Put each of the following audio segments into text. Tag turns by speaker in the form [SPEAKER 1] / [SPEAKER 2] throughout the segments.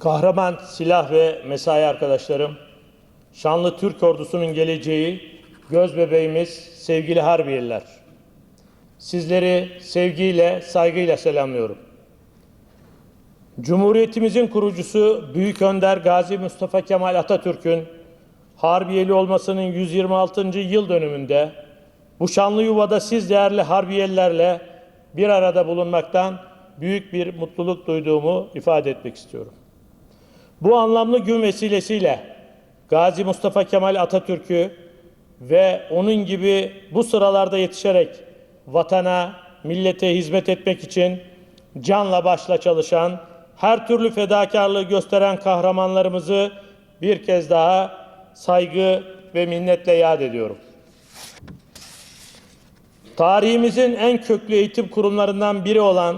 [SPEAKER 1] Kahraman silah ve mesai arkadaşlarım, şanlı Türk ordusunun geleceği, göz bebeğimiz, sevgili Harbiyeliler. Sizleri sevgiyle, saygıyla selamlıyorum. Cumhuriyetimizin kurucusu Büyük Önder Gazi Mustafa Kemal Atatürk'ün Harbiyeli olmasının 126. yıl dönümünde bu şanlı yuvada siz değerli Harbiyelilerle bir arada bulunmaktan büyük bir mutluluk duyduğumu ifade etmek istiyorum. Bu anlamlı gün vesilesiyle Gazi Mustafa Kemal Atatürk'ü ve onun gibi bu sıralarda yetişerek vatana, millete hizmet etmek için canla başla çalışan, her türlü fedakarlığı gösteren kahramanlarımızı bir kez daha saygı ve minnetle yad ediyorum. Tarihimizin en köklü eğitim kurumlarından biri olan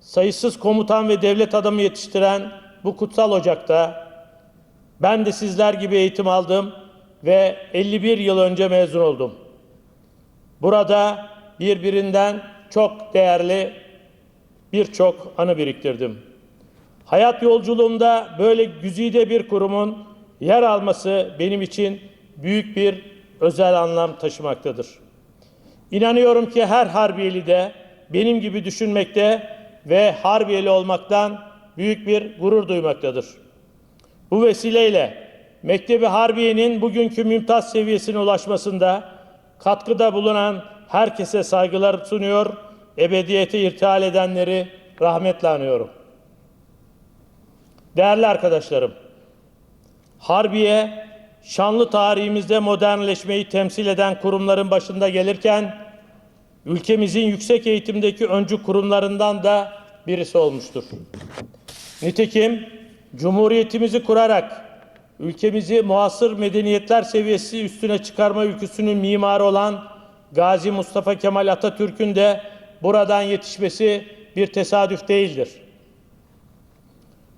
[SPEAKER 1] sayısız komutan ve devlet adamı yetiştiren bu kutsal ocakta ben de sizler gibi eğitim aldım ve 51 yıl önce mezun oldum. Burada birbirinden çok değerli birçok anı biriktirdim. Hayat yolculuğumda böyle güzide bir kurumun yer alması benim için büyük bir özel anlam taşımaktadır. İnanıyorum ki her Harbiyeli de benim gibi düşünmekte ve Harbiyeli olmaktan büyük bir gurur duymaktadır. Bu vesileyle Mektebi Harbiye'nin bugünkü mümtaz seviyesine ulaşmasında katkıda bulunan herkese saygılar sunuyor, ebediyete irtihal edenleri rahmetle anıyorum. Değerli arkadaşlarım, Harbiye, şanlı tarihimizde modernleşmeyi temsil eden kurumların başında gelirken, ülkemizin yüksek eğitimdeki öncü kurumlarından da birisi olmuştur. Nitekim Cumhuriyetimizi kurarak ülkemizi muasır medeniyetler seviyesi üstüne çıkarma ülküsünün mimarı olan Gazi Mustafa Kemal Atatürk'ün de buradan yetişmesi bir tesadüf değildir.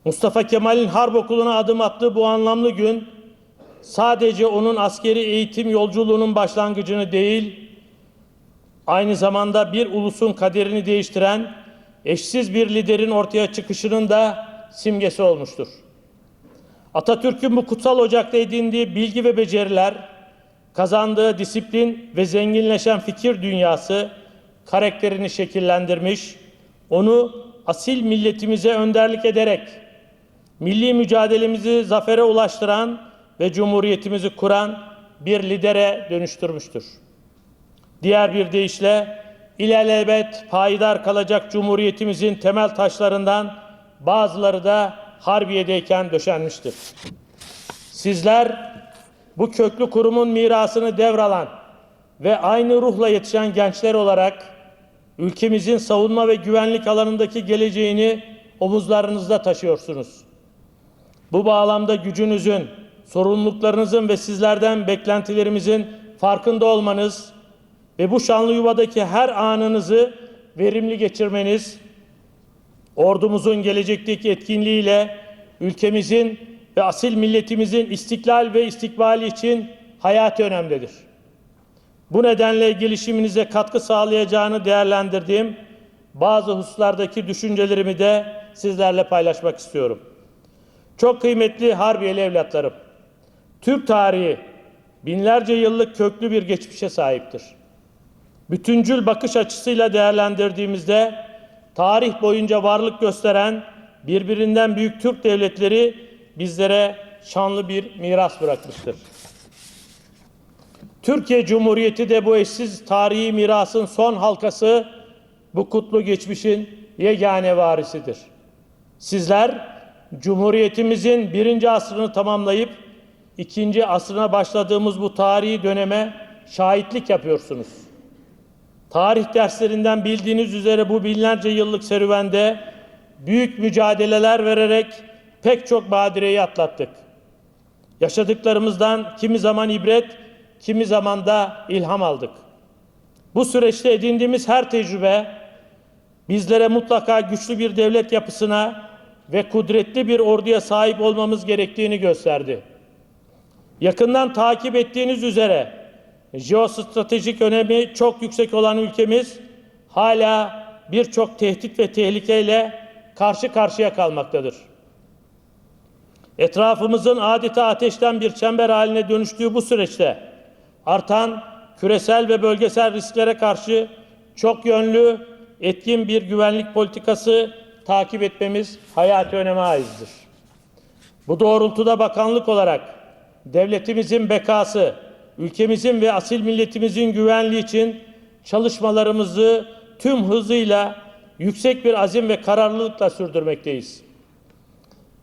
[SPEAKER 1] Mustafa Kemal'in harp okuluna adım attığı bu anlamlı gün sadece onun askeri eğitim yolculuğunun başlangıcını değil, aynı zamanda bir ulusun kaderini değiştiren eşsiz bir liderin ortaya çıkışının da simgesi olmuştur. Atatürk'ün bu kutsal ocakta edindiği bilgi ve beceriler, kazandığı disiplin ve zenginleşen fikir dünyası karakterini şekillendirmiş, onu asil milletimize önderlik ederek milli mücadelemizi zafere ulaştıran ve cumhuriyetimizi kuran bir lidere dönüştürmüştür. Diğer bir deyişle ilelebet payidar kalacak cumhuriyetimizin temel taşlarından bazıları da Harbiye'deyken döşenmiştir. Sizler bu köklü kurumun mirasını devralan ve aynı ruhla yetişen gençler olarak ülkemizin savunma ve güvenlik alanındaki geleceğini omuzlarınızda taşıyorsunuz. Bu bağlamda gücünüzün, sorumluluklarınızın ve sizlerden beklentilerimizin farkında olmanız ve bu şanlı yuvadaki her anınızı verimli geçirmeniz, ordumuzun gelecekteki etkinliğiyle ülkemizin ve asil milletimizin istiklal ve istikbali için hayati önemlidir. Bu nedenle gelişiminize katkı sağlayacağını değerlendirdiğim bazı hususlardaki düşüncelerimi de sizlerle paylaşmak istiyorum. Çok kıymetli Harbiyeli evlatlarım, Türk tarihi binlerce yıllık köklü bir geçmişe sahiptir. Bütüncül bakış açısıyla değerlendirdiğimizde tarih boyunca varlık gösteren birbirinden büyük Türk devletleri bizlere şanlı bir miras bırakmıştır. Türkiye Cumhuriyeti de bu eşsiz tarihi mirasın son halkası, bu kutlu geçmişin yegane varisidir. Sizler Cumhuriyetimizin birinci asrını tamamlayıp ikinci asrına başladığımız bu tarihi döneme şahitlik yapıyorsunuz. Tarih derslerinden bildiğiniz üzere bu binlerce yıllık serüvende büyük mücadeleler vererek pek çok badireyi atlattık. Yaşadıklarımızdan kimi zaman ibret, kimi zaman da ilham aldık. Bu süreçte edindiğimiz her tecrübe bizlere mutlaka güçlü bir devlet yapısına ve kudretli bir orduya sahip olmamız gerektiğini gösterdi. Yakından takip ettiğiniz üzere jeostratejik önemi çok yüksek olan ülkemiz hala birçok tehdit ve tehlikeyle karşı karşıya kalmaktadır. Etrafımızın adeta ateşten bir çember haline dönüştüğü bu süreçte artan küresel ve bölgesel risklere karşı çok yönlü, etkin bir güvenlik politikası takip etmemiz hayati öneme aizdir. Bu doğrultuda bakanlık olarak devletimizin bekası, ülkemizin ve asil milletimizin güvenliği için çalışmalarımızı tüm hızıyla yüksek bir azim ve kararlılıkla sürdürmekteyiz.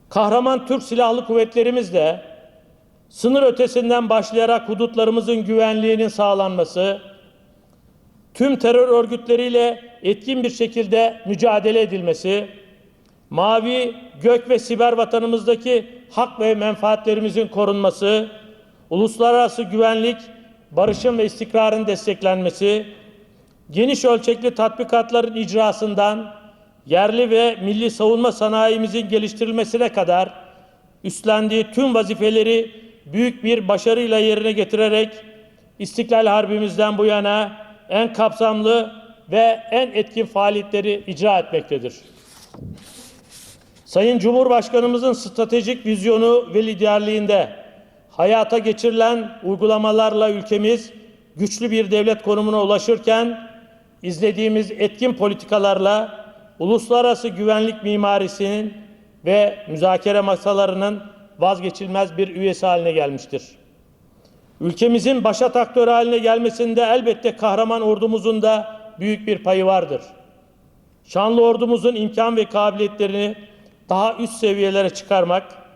[SPEAKER 1] Kahraman Türk Silahlı Kuvvetlerimiz de sınır ötesinden başlayarak hudutlarımızın güvenliğinin sağlanması, tüm terör örgütleriyle etkin bir şekilde mücadele edilmesi, mavi, gök ve siber vatanımızdaki hak ve menfaatlerimizin korunması, uluslararası güvenlik, barışın ve istikrarın desteklenmesi, geniş ölçekli tatbikatların icrasından yerli ve milli savunma sanayimizin geliştirilmesine kadar üstlendiği tüm vazifeleri büyük bir başarıyla yerine getirerek İstiklal Harbimizden bu yana en kapsamlı ve en etkin faaliyetleri icra etmektedir. Sayın Cumhurbaşkanımızın stratejik vizyonu ve liderliğinde hayata geçirilen uygulamalarla ülkemiz güçlü bir devlet konumuna ulaşırken izlediğimiz etkin politikalarla uluslararası güvenlik mimarisinin ve müzakere masalarının vazgeçilmez bir üyesi haline gelmiştir. Ülkemizin başat aktörü haline gelmesinde elbette kahraman ordumuzun da büyük bir payı vardır. Şanlı ordumuzun imkan ve kabiliyetlerini daha üst seviyelere çıkarmak,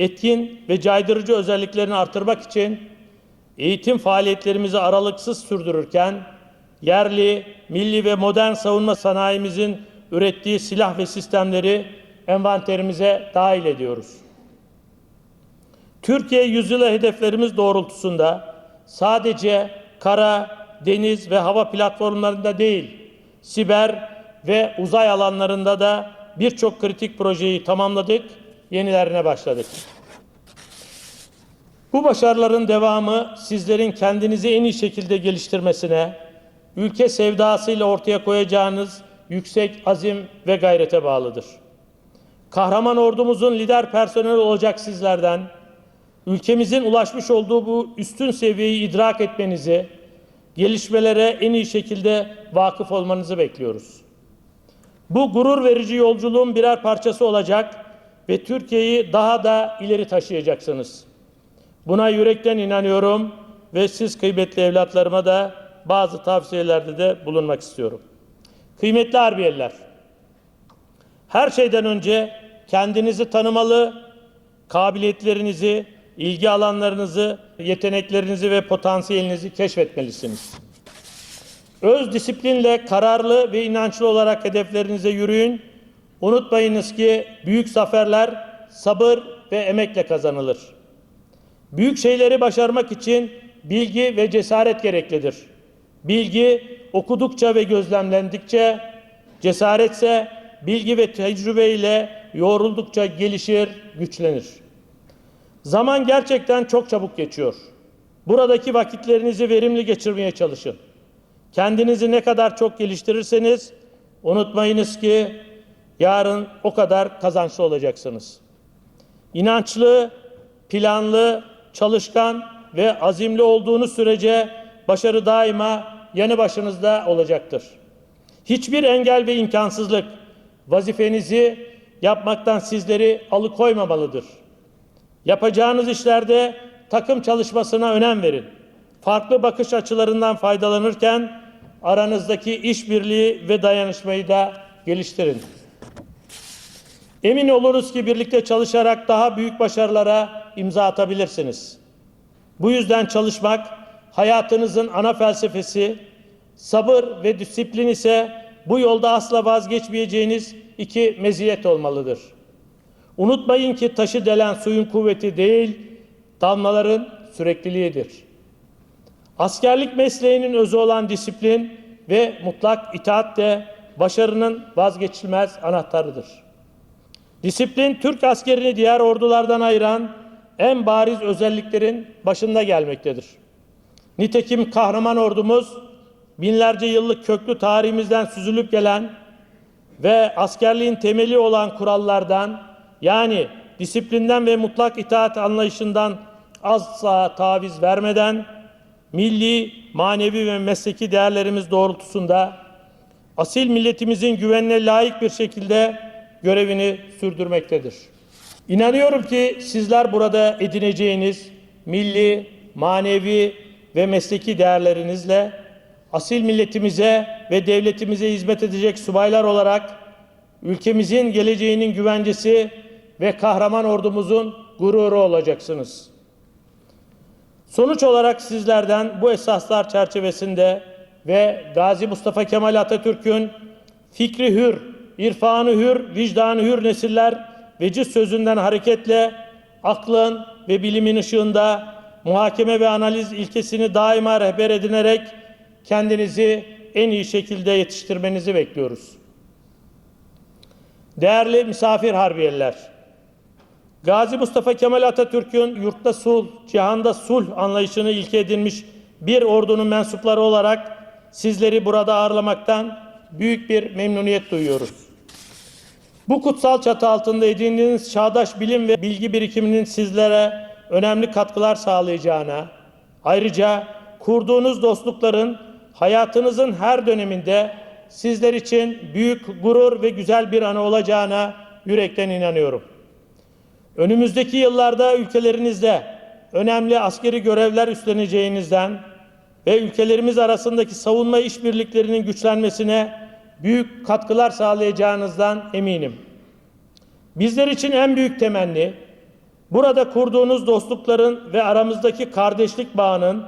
[SPEAKER 1] etkin ve caydırıcı özelliklerini artırmak için eğitim faaliyetlerimizi aralıksız sürdürürken yerli, milli ve modern savunma sanayimizin ürettiği silah ve sistemleri envanterimize dahil ediyoruz. Türkiye yüzyılı hedeflerimiz doğrultusunda sadece kara, deniz ve hava platformlarında değil, siber ve uzay alanlarında da birçok kritik projeyi tamamladık, yenilerine başladık. Bu başarıların devamı sizlerin kendinizi en iyi şekilde geliştirmesine, ülke sevdasıyla ortaya koyacağınız yüksek azim ve gayrete bağlıdır. Kahraman ordumuzun lider personeli olacak sizlerden, ülkemizin ulaşmış olduğu bu üstün seviyeyi idrak etmenizi, gelişmelere en iyi şekilde vakıf olmanızı bekliyoruz. Bu gurur verici yolculuğun birer parçası olacak ve Türkiye'yi daha da ileri taşıyacaksınız. Buna yürekten inanıyorum ve siz kıymetli evlatlarıma da bazı tavsiyelerde de bulunmak istiyorum. Kıymetli Harbiyeliler, her şeyden önce kendinizi tanımalı, kabiliyetlerinizi, ilgi alanlarınızı, yeteneklerinizi ve potansiyelinizi keşfetmelisiniz. Öz disiplinle kararlı ve inançlı olarak hedeflerinize yürüyün. Unutmayınız ki büyük zaferler sabır ve emekle kazanılır. Büyük şeyleri başarmak için bilgi ve cesaret gereklidir. Bilgi okudukça ve gözlemlendikçe, cesaretse bilgi ve tecrübeyle yoğruldukça gelişir, güçlenir. Zaman gerçekten çok çabuk geçiyor. Buradaki vakitlerinizi verimli geçirmeye çalışın. Kendinizi ne kadar çok geliştirirseniz unutmayınız ki yarın o kadar kazançlı olacaksınız. İnançlı, planlı, çalışkan ve azimli olduğunuz sürece başarı daima yanı başınızda olacaktır. Hiçbir engel ve imkansızlık vazifenizi yapmaktan sizleri alıkoymamalıdır. Yapacağınız işlerde takım çalışmasına önem verin. Farklı bakış açılarından faydalanırken aranızdaki işbirliği ve dayanışmayı da geliştirin. Emin oluruz ki birlikte çalışarak daha büyük başarılara imza atabilirsiniz. Bu yüzden çalışmak hayatınızın ana felsefesi, sabır ve disiplin ise bu yolda asla vazgeçmeyeceğiniz iki meziyet olmalıdır. Unutmayın ki taşı delen suyun kuvveti değil, damlaların sürekliliğidir. Askerlik mesleğinin özü olan disiplin ve mutlak itaat de başarının vazgeçilmez anahtarıdır. Disiplin Türk askerini diğer ordulardan ayıran en bariz özelliklerin başında gelmektedir. Nitekim kahraman ordumuz binlerce yıllık köklü tarihimizden süzülüp gelen ve askerliğin temeli olan kurallardan yani disiplinden ve mutlak itaat anlayışından asla taviz vermeden milli, manevi ve mesleki değerlerimiz doğrultusunda asil milletimizin güvenine layık bir şekilde görevini sürdürmektedir. İnanıyorum ki sizler burada edineceğiniz milli, manevi ve mesleki değerlerinizle asil milletimize ve devletimize hizmet edecek subaylar olarak ülkemizin geleceğinin güvencesi ve kahraman ordumuzun gururu olacaksınız. Sonuç olarak sizlerden bu esaslar çerçevesinde ve Gazi Mustafa Kemal Atatürk'ün fikri hür, irfanı hür, vicdanı hür nesiller veciz sözünden hareketle aklın ve bilimin ışığında muhakeme ve analiz ilkesini daima rehber edinerek kendinizi en iyi şekilde yetiştirmenizi bekliyoruz. Değerli misafir harbiyeliler, Gazi Mustafa Kemal Atatürk'ün yurtta sulh, cihanda sulh anlayışını ilke edinmiş bir ordunun mensupları olarak sizleri burada ağırlamaktan büyük bir memnuniyet duyuyoruz. Bu kutsal çatı altında edindiğiniz çağdaş bilim ve bilgi birikiminin sizlere önemli katkılar sağlayacağına, ayrıca kurduğunuz dostlukların hayatınızın her döneminde sizler için büyük gurur ve güzel bir anı olacağına yürekten inanıyorum. Önümüzdeki yıllarda ülkelerinizde önemli askeri görevler üstleneceğinizden ve ülkelerimiz arasındaki savunma işbirliklerinin güçlenmesine büyük katkılar sağlayacağınızdan eminim. Bizler için en büyük temenni burada kurduğunuz dostlukların ve aramızdaki kardeşlik bağının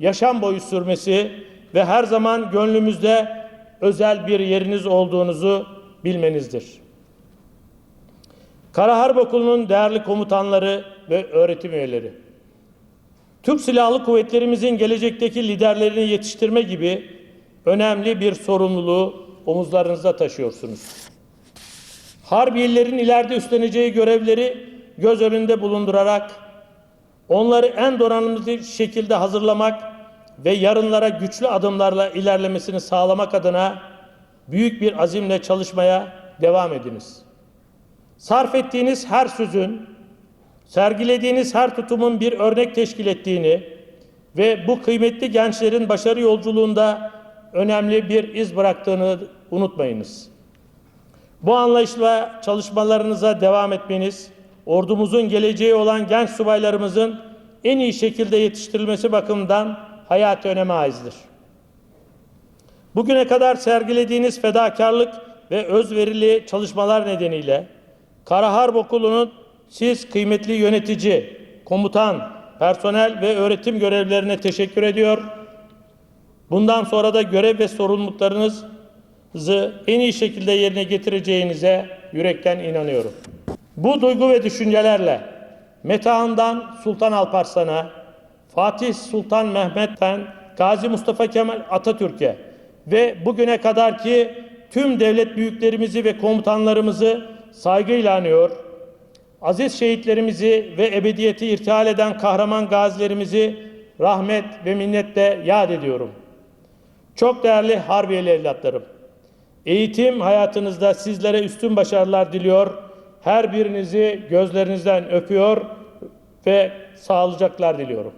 [SPEAKER 1] yaşam boyu sürmesi ve her zaman gönlümüzde özel bir yeriniz olduğunuzu bilmenizdir. Kara Harp Okulu'nun değerli komutanları ve öğretim üyeleri. Türk Silahlı Kuvvetlerimizin gelecekteki liderlerini yetiştirme gibi önemli bir sorumluluğu omuzlarınızda taşıyorsunuz. Harbiyelilerin ileride üstleneceği görevleri göz önünde bulundurarak onları en donanımlı şekilde hazırlamak ve yarınlara güçlü adımlarla ilerlemesini sağlamak adına büyük bir azimle çalışmaya devam ediniz. Sarf ettiğiniz her sözün, sergilediğiniz her tutumun bir örnek teşkil ettiğini ve bu kıymetli gençlerin başarı yolculuğunda önemli bir iz bıraktığını unutmayınız. Bu anlayışla çalışmalarınıza devam etmeniz, ordumuzun geleceği olan genç subaylarımızın en iyi şekilde yetiştirilmesi bakımından hayati öneme aizdir. Bugüne kadar sergilediğiniz fedakarlık ve özverili çalışmalar nedeniyle Kara Harp Okulu'nun siz kıymetli yönetici, komutan, personel ve öğretim görevlilerine teşekkür ediyor. Bundan sonra da görev ve sorumluluklarınızı en iyi şekilde yerine getireceğinize yürekten inanıyorum. Bu duygu ve düşüncelerle Metehan'dan Sultan Alparslan'a, Fatih Sultan Mehmet'ten Gazi Mustafa Kemal Atatürk'e ve bugüne kadar ki tüm devlet büyüklerimizi ve komutanlarımızı saygıyla anıyor. Aziz şehitlerimizi ve ebediyeti irtihal eden kahraman gazilerimizi rahmet ve minnetle yad ediyorum. Çok değerli Harbiyeli evlatlarım. Eğitim hayatınızda sizlere üstün başarılar diliyor. Her birinizi gözlerinizden öpüyor ve sağlıcaklar diliyorum.